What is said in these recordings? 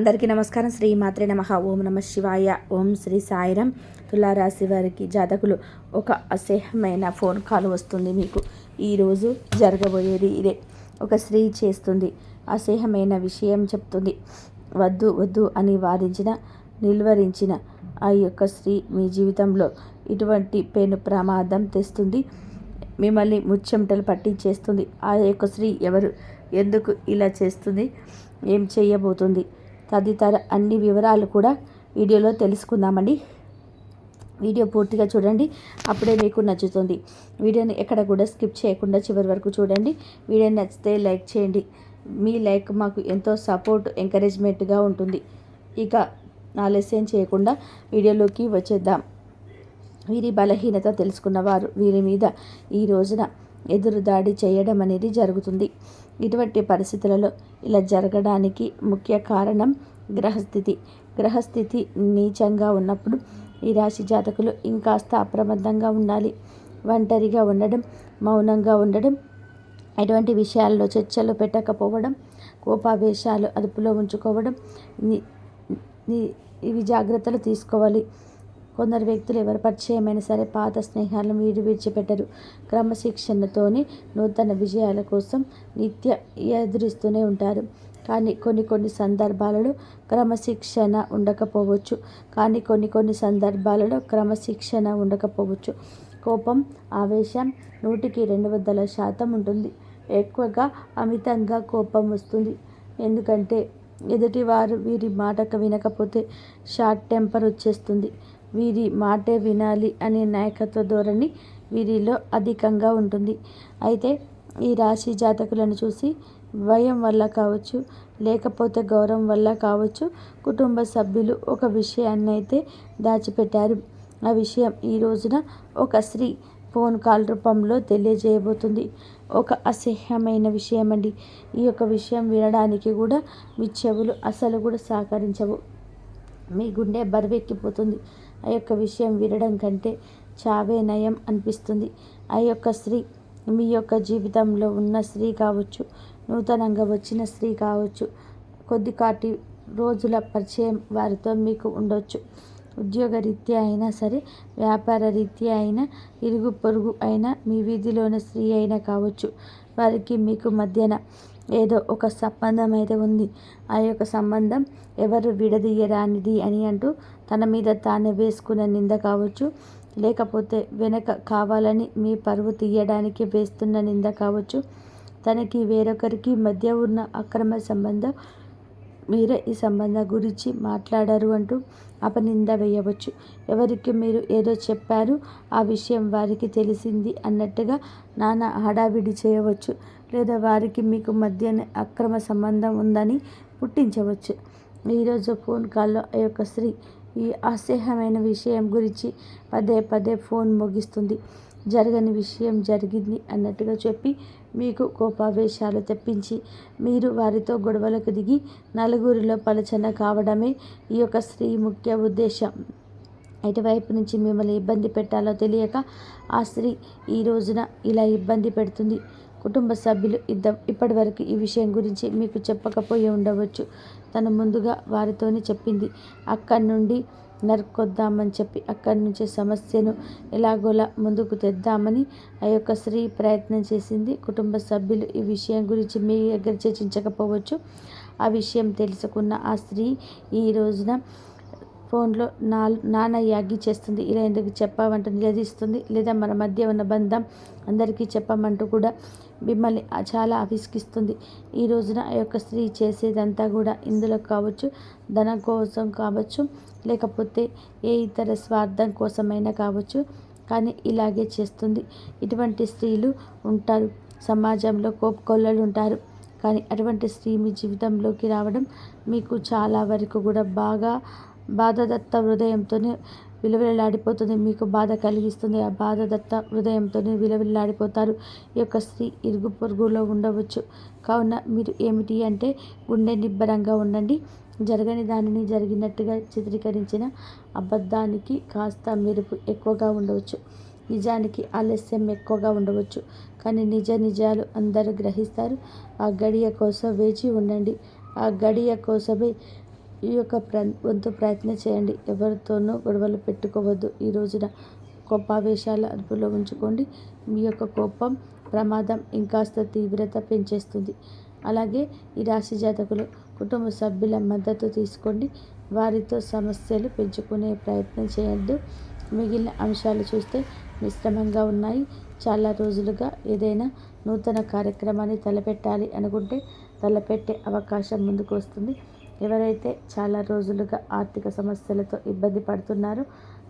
అందరికీ నమస్కారం. శ్రీ మాత్రే నమ. ఓం నమ శివాయ. ఓం శ్రీ సాయిరం. తులారాశి వారికి జాతకులు ఒక అసహ్యమైన ఫోన్ కాల్ వస్తుంది మీకు. ఈరోజు జరగబోయేది ఇదే. ఒక స్త్రీ చేస్తుంది అసహ్యమైన విషయం చెప్తుంది. వద్దు వద్దు అని వారించిన నిల్వరించిన ఆ యొక్క స్త్రీ మీ జీవితంలో ఇటువంటి పెను ప్రమాదం తెస్తుంది. మిమ్మల్ని ముచ్చెమటలు పట్టించేస్తుంది. ఆ యొక్క స్త్రీ ఎవరు? ఎందుకు ఇలా చేస్తుంది? ఏం చేయబోతుంది? తదితర అన్ని వివరాలు కూడా వీడియోలో తెలుసుకుందామండి. వీడియో పూర్తిగా చూడండి. అప్పుడే మీకు నచ్చుతుంది. వీడియోని ఎక్కడ కూడా స్కిప్ చేయకుండా చివరి వరకు చూడండి. వీడియో నచ్చితే లైక్ చేయండి. మీ లైక్ మాకు ఎంతో సపోర్ట్ ఎంకరేజ్మెంట్గా ఉంటుంది. ఇక ఆలస్యం చేయకుండా వీడియోలోకి వచ్చేద్దాం. వీరి బలహీనత తెలుసుకున్నవారు వీరి మీద ఈ రోజున ఎదురు దాడి చేయడం అనేది జరుగుతుంది. ఇటువంటి పరిస్థితులలో ఇలా జరగడానికి ముఖ్య కారణం గ్రహస్థితి. గ్రహస్థితి నీచంగా ఉన్నప్పుడు ఈ రాశి జాతకులు ఇంకాస్త అప్రమత్తంగా ఉండాలి. ఒంటరిగా ఉండడం మౌనంగా ఉండడం ఎటువంటి విషయాల్లో చర్చలు పెట్టకపోవడం కోపావేశాలు అదుపులో ఉంచుకోవడం ఇవి జాగ్రత్తలు తీసుకోవాలి. కొందరు వ్యక్తులు ఎవరు పరిచయమైనా సరే పాత స్నేహాలను వీడి విడిచిపెట్టరు. క్రమశిక్షణతోని నూతన విజయాల కోసం నిత్య ఎదురిస్తూనే ఉంటారు. కానీ కొన్ని కొన్ని సందర్భాలలో క్రమశిక్షణ ఉండకపోవచ్చు. కానీ కొన్ని కొన్ని సందర్భాలలో క్రమశిక్షణ ఉండకపోవచ్చు. కోపం ఆవేశం నూటికి రెండు వందల శాతం ఉంటుంది. ఎక్కువగా అమితంగా కోపం వస్తుంది. ఎందుకంటే ఎదుటివారు వీరి మాటకు వినకపోతే షార్ట్ టెంపర్ వచ్చేస్తుంది. వీరి మాటే వినాలి అనే నాయకత్వ ధోరణి వీరిలో అధికంగా ఉంటుంది. అయితే ఈ రాశి జాతకులను చూసి భయం వల్ల కావచ్చు లేకపోతే గౌరవం వల్ల కావచ్చు కుటుంబ సభ్యులు ఒక విషయాన్ని అయితే దాచిపెట్టారు. ఆ విషయం ఈ రోజున ఒక స్త్రీ ఫోన్ కాల్ రూపంలో తెలియజేయబోతుంది. ఒక అసహ్యమైన విషయం అండి ఈ యొక్క విషయం వినడానికి కూడా మీ చెవులు అసలు కూడా సహకరించవు. మీ గుండె బరువెక్కిపోతుంది. ఆ యొక్క విషయం వినడం కంటే చావే నయం అనిపిస్తుంది. ఆ యొక్క స్త్రీ మీ యొక్క జీవితంలో ఉన్న స్త్రీ కావచ్చు నూతనంగా వచ్చిన స్త్రీ కావచ్చు కొద్దిపాటి రోజుల పరిచయం వారితో మీకు ఉండొచ్చు. ఉద్యోగ రీత్యా అయినా సరే వ్యాపార రీత్యా అయినా ఇరుగు పొరుగు అయినా మీ వీధిలోని స్త్రీ అయినా కావచ్చు. వారికి మీకు మధ్యన ఏదో ఒక సంబంధం అయితే ఉంది. ఆ యొక్క సంబంధం ఎవరు విడదీయరానిది అని అంటూ తన మీద తానే వేసుకున్న నింద కావచ్చు లేకపోతే వెనక కావాలని మీ పరువు తీయడానికి వేస్తున్న నింద కావచ్చు. తనకి వేరొకరికి మధ్య ఉన్న అక్రమ సంబంధం మీరే ఈ సంబంధం గురించి మాట్లాడారు అంటూ అపనింద వేయవచ్చు. ఎవరికి మీరు ఏదో చెప్పారు ఆ విషయం వారికి తెలిసింది అన్నట్టుగా నానా హడావిడి చేయవచ్చు. లేదా వారికి మీకు మధ్య అక్రమ సంబంధం ఉందని పుట్టించవచ్చు. ఈరోజు ఫోన్ కాల్లో ఆ యొక్క స్త్రీ ఈ అసహ్యమైన విషయం గురించి పదే పదే ఫోన్ ముగిస్తుంది. జరగని విషయం జరిగింది అన్నట్టుగా చెప్పి మీకు కోపావేశాలు తెప్పించి మీరు వారితో గొడవలకు దిగి నలుగురిలో పలచన కావడమే ఈ యొక్క స్త్రీ ముఖ్య ఉద్దేశం ఎటువైపు నుంచి మిమ్మల్ని ఇబ్బంది పెట్టాలో తెలియక ఆ స్త్రీ ఈ రోజున ఇలా ఇబ్బంది పెడుతుంది. కుటుంబ సభ్యులు ఇద్ద ఇప్పటివరకు ఈ విషయం గురించి మీకు చెప్పకపోయి ఉండవచ్చు. తను ముందుగా వారితోనే చెప్పింది. అక్కడి నుండి నరుకొద్దామని చెప్పి అక్కడి నుంచి సమస్యను ఎలాగోలా ముందుకు తెద్దామని ఆ యొక్క స్త్రీ ప్రయత్నం చేసింది. కుటుంబ సభ్యులు ఈ విషయం గురించి మీ దగ్గర చర్చించకపోవచ్చు. ఆ విషయం తెలుసుకున్న ఆ స్త్రీ ఈ రోజున ఫోన్లో నా నాన్న యాగి చేస్తుంది. ఇలా ఎందుకు చెప్పామంటూ నిలదీస్తుంది. లేదా మన మధ్య ఉన్న బంధం అందరికీ చెప్పమంటూ కూడా మిమ్మల్ని చాలా అవిస్కిస్తుంది. ఈ రోజున ఆ యొక్క స్త్రీ చేసేదంతా కూడా ఇందులో కావచ్చు ధనం కోసం కావచ్చు లేకపోతే ఏ ఇతర స్వార్థం కోసమైనా కావచ్చు. కానీ ఇలాగే చేస్తుంది. ఇటువంటి స్త్రీలు ఉంటారు. సమాజంలో కోపుకొల్లలు ఉంటారు. కానీ అటువంటి స్త్రీ మీ జీవితంలోకి రావడం మీకు చాలా వరకు కూడా బాగా బాధదత్త హృదయంతోనే విలువలాడిపోతుంది మీకు బాధ కలిగిస్తుంది. ఆ బాధదత్త హృదయంతో విలువలాడిపోతారు ఈ యొక్క స్త్రీ ఇరుగు పొరుగులో ఉండవచ్చు. కావున మీరు ఏమిటి అంటే గుండె నిబ్బరంగా ఉండండి. జరగని దానిని జరిగినట్టుగా చిత్రీకరించిన అబద్ధానికి కాస్త మెరుపు ఎక్కువగా ఉండవచ్చు. నిజానికి ఆలస్యం ఎక్కువగా ఉండవచ్చు. కానీ నిజ నిజాలు అందరూ గ్రహిస్తారు. ఆ గడియ కోసం వేచి ఉండండి. ఆ గడియ కోసమే ఈ యొక్క ప్ర వంతు ప్రయత్నం చేయండి. ఎవరితోనూ గొడవలు పెట్టుకోవద్దు. ఈ రోజున కోపావేశాలు అదుపులో ఉంచుకోండి. మీ యొక్క కోపం ప్రమాదం ఇంకాస్త తీవ్రత పెంచేస్తుంది. అలాగే ఈ రాశి జాతకులు కుటుంబ సభ్యుల మద్దతు తీసుకోండి. వారితో సమస్యలు పెంచుకునే ప్రయత్నం చేయొద్దు. మిగిలిన అంశాలు చూస్తే మిశ్రమంగా ఉన్నాయి. చాలా రోజులుగా ఏదైనా నూతన కార్యక్రమాన్ని తలపెట్టాలి అనుకుంటే తలపెట్టే అవకాశం ముందుకు వస్తుంది. ఎవరైతే చాలా రోజులుగా ఆర్థిక సమస్యలతో ఇబ్బంది పడుతున్నారో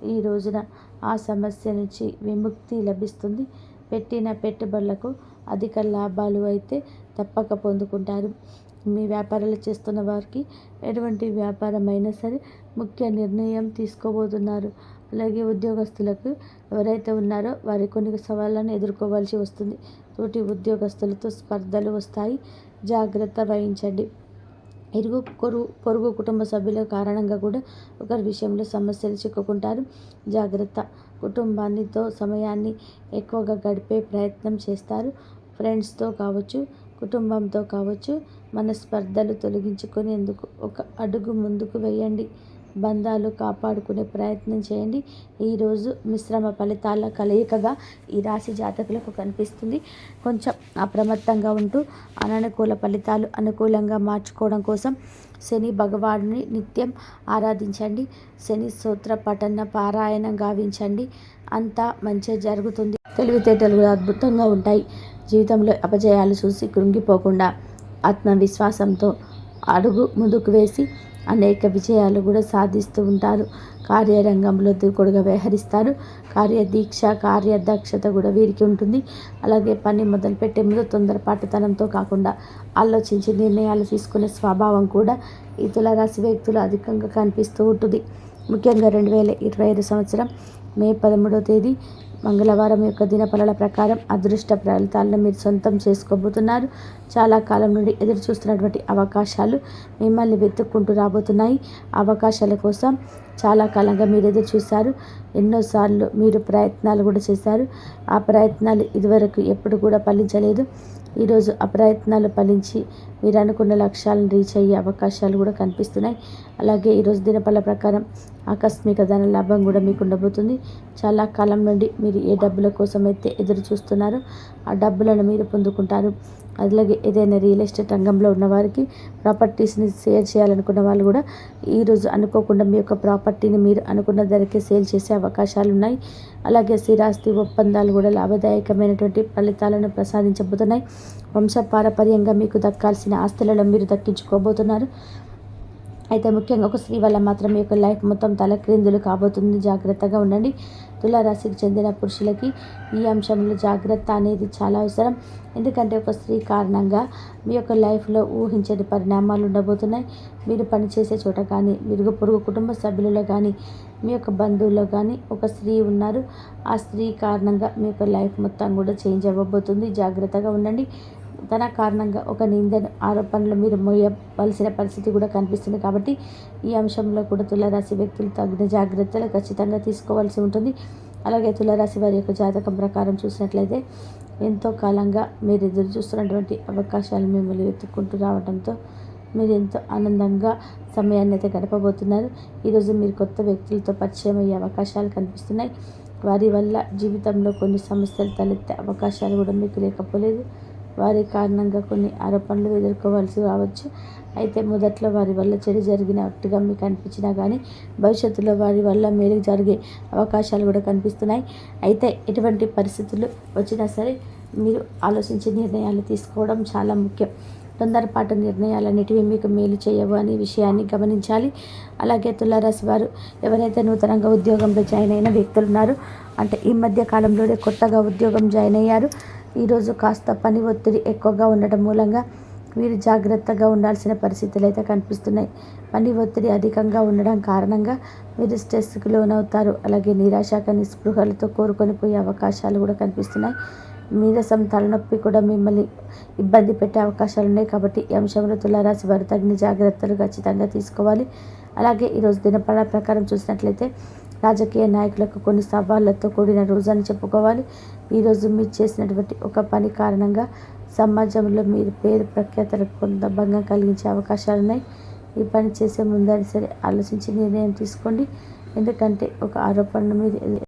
ఈ రోజున ఆ సమస్య నుంచి విముక్తి లభిస్తుంది. పెట్టిన పెట్టుబడులకు అధిక లాభాలు అయితే తప్పక పొందుకుంటారు. మీ వ్యాపారాలు చేస్తున్న వారికి ఎటువంటి వ్యాపారం అయినా సరే ముఖ్య నిర్ణయం తీసుకోబోతున్నారు. అలాగే ఉద్యోగస్తులకు ఎవరైతే ఉన్నారో వారి కొన్ని సవాళ్ళను ఎదుర్కోవాల్సి వస్తుంది. తోటి ఉద్యోగస్తులతో స్పర్ధలు వస్తాయి. జాగ్రత్త వహించండి. ఇరుగు కొరుగు పొరుగు కుటుంబ సభ్యుల కారణంగా కూడా ఒకరి విషయంలో సమస్యలు చిక్కుకుంటారు. జాగ్రత్త కుటుంబాన్నితో సమయాన్ని ఎక్కువగా గడిపే ప్రయత్నం చేస్తారు. ఫ్రెండ్స్తో కావచ్చు కుటుంబంతో కావచ్చు మన స్పర్ధలు తొలగించుకునేందుకు ఒక అడుగు ముందుకు వేయండి. బంధాలు కాపాడుకునే ప్రయత్నం చేయండి. ఈరోజు మిశ్రమ ఫలితాల కలయికగా ఈ రాశి జాతకులకు కనిపిస్తుంది. కొంచెం అప్రమత్తంగా ఉంటూ అననుకూల ఫలితాలు అనుకూలంగా మార్చుకోవడం కోసం శని భగవానుని నిత్యం ఆరాధించండి. శని సూత్ర పఠన పారాయణం గావించండి. అంతా మంచి జరుగుతుంది. తెలివితేటలు అద్భుతంగా ఉంటాయి. జీవితంలో అపజయాలు చూసి కృంగిపోకుండా ఆత్మవిశ్వాసంతో అడుగు ముందుకు వేసి అనేక విజయాలు కూడా సాధిస్తూ ఉంటారు. కార్యరంగంలో దూకుడుగా వ్యవహరిస్తారు. కార్యదీక్ష కార్యదక్షత కూడా వీరికి ఉంటుంది. అలాగే పని మొదలుపెట్టే ముందు తొందరపాటుతనంతో కాకుండా ఆలోచించి నిర్ణయాలు తీసుకునే స్వభావం కూడా ఈ తులరాశి వ్యక్తులు అధికంగా కనిపిస్తూ ఉంటుంది. ముఖ్యంగా రెండు వేల ఇరవై ఐదు సంవత్సరం మే పదమూడవ తేదీ మంగళవారం యొక్క దినఫలాల ప్రకారం అదృష్ట ఫలితాలను మీరు సొంతం చేసుకోబోతున్నారు. చాలా కాలం నుండి ఎదురు చూస్తున్నటువంటి అవకాశాలు మిమ్మల్ని వెతుక్కుంటూ రాబోతున్నాయి. అవకాశాల కోసం చాలా కాలంగా మీరు ఎదురు చూశారు. ఎన్నోసార్లు మీరు ప్రయత్నాలు కూడా చేశారు. ఆ ప్రయత్నాలు ఇదివరకు ఎప్పుడు కూడా ఫలించలేదు. ఈరోజు అప్రయత్నాలు ఫలించి మీరు అనుకున్న లక్ష్యాలను రీచ్ అయ్యే అవకాశాలు కూడా కనిపిస్తున్నాయి. అలాగే ఈరోజు దినపల ప్రకారం ఆకస్మిక ధన లాభం కూడా మీకు ఉండబోతుంది. చాలా కాలం నుండి మీరు ఏ డబ్బుల కోసం అయితే ఎదురు చూస్తున్నారో ఆ డబ్బులను మీరు పొందుకుంటారు. అలాగే ఏదైనా రియల్ ఎస్టేట్ రంగంలో ఉన్నవారికి ప్రాపర్టీస్ని సేల్ చేయాలనుకున్న వాళ్ళు కూడా ఈరోజు అనుకోకుండా మీ యొక్క ప్రాపర్టీని మీరు అనుకున్న ధరకే సేల్ చేసే అవకాశాలు ఉన్నాయి. అలాగే స్థిరాస్తి ఒప్పందాలు కూడా లాభదాయకమైనటువంటి ఫలితాలను ప్రసాదించబోతున్నాయి. వంశపారపర్యంగా మీకు దక్కాల్సిన ఆస్తులలో మీరు దక్కించుకోబోతున్నారు. అయితే ముఖ్యంగా ఒక స్త్రీ వల్ల మాత్రం మీ యొక్క లైఫ్ మొత్తం తలక్రిందులు కాబోతుంది. జాగ్రత్తగా ఉండండి. తులారాశికి చెందిన పురుషులకి ఈ అంశంలో జాగ్రత్త అనేది చాలా అవసరం. ఎందుకంటే ఒక స్త్రీ కారణంగా మీ యొక్క లైఫ్లో ఊహించని పరిణామాలు ఉండబోతున్నాయి. మీరు పనిచేసే చోట కానీ మీరు పొరుగు కుటుంబ సభ్యులలో కానీ మీ యొక్క బంధువుల్లో కానీ ఒక స్త్రీ ఉన్నారు. ఆ స్త్రీ కారణంగా మీ యొక్క లైఫ్ మొత్తం కూడా చేంజ్ అవ్వబోతుంది. జాగ్రత్తగా ఉండండి. తన కారణంగా ఒక నిందను ఆరోపణలు మీరు మోయవలసిన పరిస్థితి కూడా కనిపిస్తుంది కాబట్టి ఈ అంశంలో కూడా తులారాశి వ్యక్తులు తగిన జాగ్రత్తలు ఖచ్చితంగా తీసుకోవాల్సి ఉంటుంది. అలాగే తులారాశి వారి యొక్క జాతకం ప్రకారం చూసినట్లయితే ఎంతో కాలంగా మీరు ఎదురు చూస్తున్నటువంటి అవకాశాలు మిమ్మల్ని వెతుక్కుంటూ రావడంతో మీరు ఎంతో ఆనందంగా సమయాన్ని అయితే గడపబోతున్నారు. ఈరోజు మీరు కొత్త వ్యక్తులతో పరిచయం అయ్యే అవకాశాలు కనిపిస్తున్నాయి. వారి వల్ల జీవితంలో కొన్ని సమస్యలు తలెత్తే అవకాశాలు కూడా మీకు లేకపోలేదు. వారి కారణంగా కొన్ని ఆరోపణలు ఎదుర్కోవాల్సి రావచ్చు. అయితే మొదట్లో వారి వల్ల చెడు జరిగినట్టుగా మీకు అనిపించినా కానీ భవిష్యత్తులో వారి వల్ల మేలు జరిగే అవకాశాలు కూడా కనిపిస్తున్నాయి. అయితే ఎటువంటి పరిస్థితులు వచ్చినా సరే మీరు ఆలోచించి నిర్ణయాలు తీసుకోవడం చాలా ముఖ్యం. తొందరపాటు నిర్ణయాలన్నిటివి మీకు మేలు చేయవు అనే విషయాన్ని గమనించాలి. అలాగే తులారాశి వారు ఎవరైతే నూతనంగా ఉద్యోగంలో జాయిన్ అయిన వ్యక్తులు ఉన్నారు అంటే ఈ మధ్య కాలంలోనే కొత్తగా ఉద్యోగం జాయిన్ అయ్యారు ఈరోజు కాస్త పని ఒత్తిడి ఎక్కువగా ఉండటం మూలంగా వీరు జాగ్రత్తగా ఉండాల్సిన పరిస్థితులు అయితే కనిపిస్తున్నాయి. పని ఒత్తిడి అధికంగా ఉండడం కారణంగా మీరు స్ట్రెస్కి లోనవుతారు. అలాగే నిరాశక నిస్పృహలతో కోరుకొని పోయే అవకాశాలు కూడా కనిపిస్తున్నాయి. నీరసం తలనొప్పి కూడా మిమ్మల్ని ఇబ్బంది పెట్టే అవకాశాలు ఉన్నాయి కాబట్టి ఈ అంశంలో తులారాశి వారు తగిన జాగ్రత్తలు ఖచ్చితంగా తీసుకోవాలి. అలాగే ఈరోజు దినపడ ప్రకారం చూసినట్లయితే రాజకీయ నాయకులకు కొన్ని సవాళ్ళతో కూడిన రోజు అని చెప్పుకోవాలి ఈరోజు మీరు చేసినటువంటి ఒక పని కారణంగా సమాజంలో మీరు పేరు ప్రఖ్యాతలకు కొంత భంగం కలిగించే అవకాశాలు ఉన్నాయి. ఈ పని చేసే ముందరి సరే ఆలోచించి నిర్ణయం తీసుకోండి. ఎందుకంటే ఒక ఆరోపణను మీద